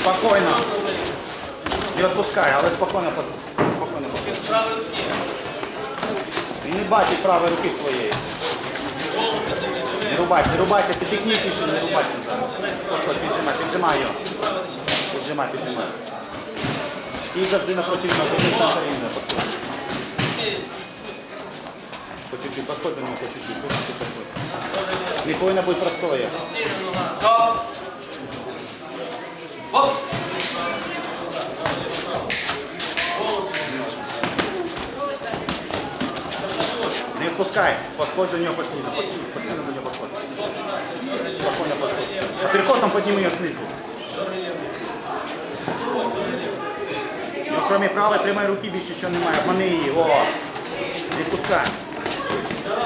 Спокійно. Не відпускай, але спокійно. Спокійно. Він не бачить правої руки своєї. Не рубайся, не рубайся, ти технічніше, не рубайся. Підходь, піджимай, піджимай його. Піджимай, піджимай. І завжди напроти нього, завжди центр рівня. Підходь. По чуть-чуть, підходь до нього, по чуть-чуть, по чуть-чуть підходь. Не повинно бути простоє. Не відпускай, підходь до нього постійно, постійно до нього підходь. Спокійно підходь. А переходом підніми його знизу. Ну, кроме правої, тримай руки більше нічого немає. Обмани її, о. Не відпускай.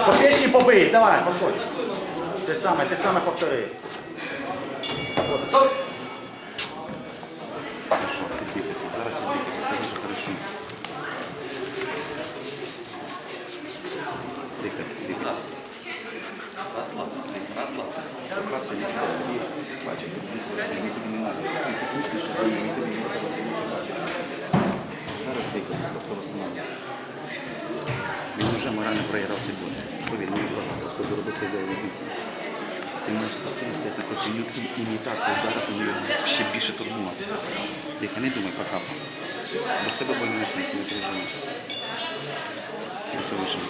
Поперечні побий, давай, підходь. Те саме, те саме повтори. Стоп. Хорошо, відбітися. Зараз відбітися, все дуже хорошо. Дихай, дихай. Расслабься. Расслабься. Розслабся, не бачить, мені тобі не треба. Ти технічніше за мені тобі не треба, ти вже бачиш. Зараз дихай, просто розмовляй. Він вже морально проіграв цей бой. Треба просто доробити свої інвестиції. Проти нього і імітація ударити його ще більше турбувати. Дихай, не думай про капу. Без тебе бой не почнеться, не переживай. Я все вийшов.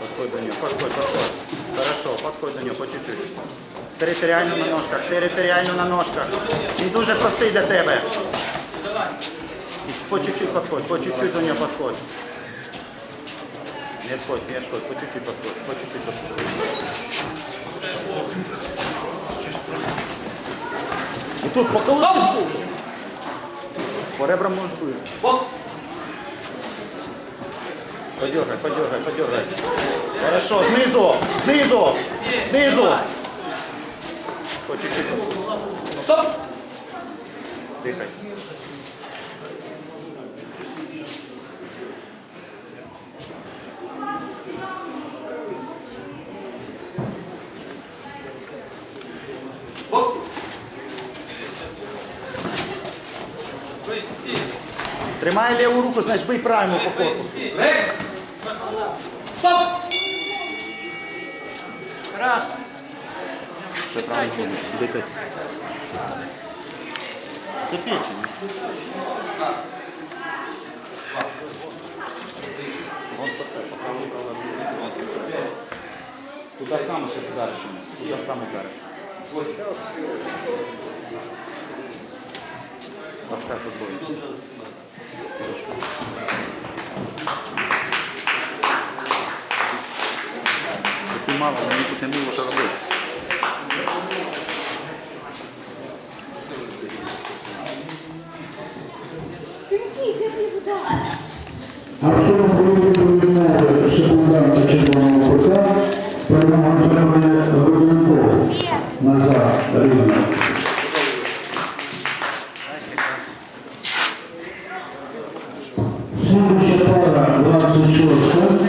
Подходь до нее, подходь, подходь. Хорошо, подходь до нее по чуть-чуть. Територіально на ножках, територіально на ножках. Він дуже простий для тебе. По чуть-чуть подходь, по чуть-чуть до нього подходь. Не отходь, не отходь, по чуть-чуть подходь, по чуть-чуть подходь. І тут по колесу. По ребрам. Вот. Подергай, подергай, подергай. Хорошо, снизу, снизу, снизу. По чуть-чуть. Стоп. Дихай. Тримай ліву руку, значить бий правильно по корпусу. Стоп. Раз. Все правильно ходиш. Дихай. Це печень. Туда сам сейчас ударишь. Туда сам ударишь. От боя. Такий мало, мені тут не було що робити. Артем повідомляє секунданта червоного кота, перемогу отримує Señor,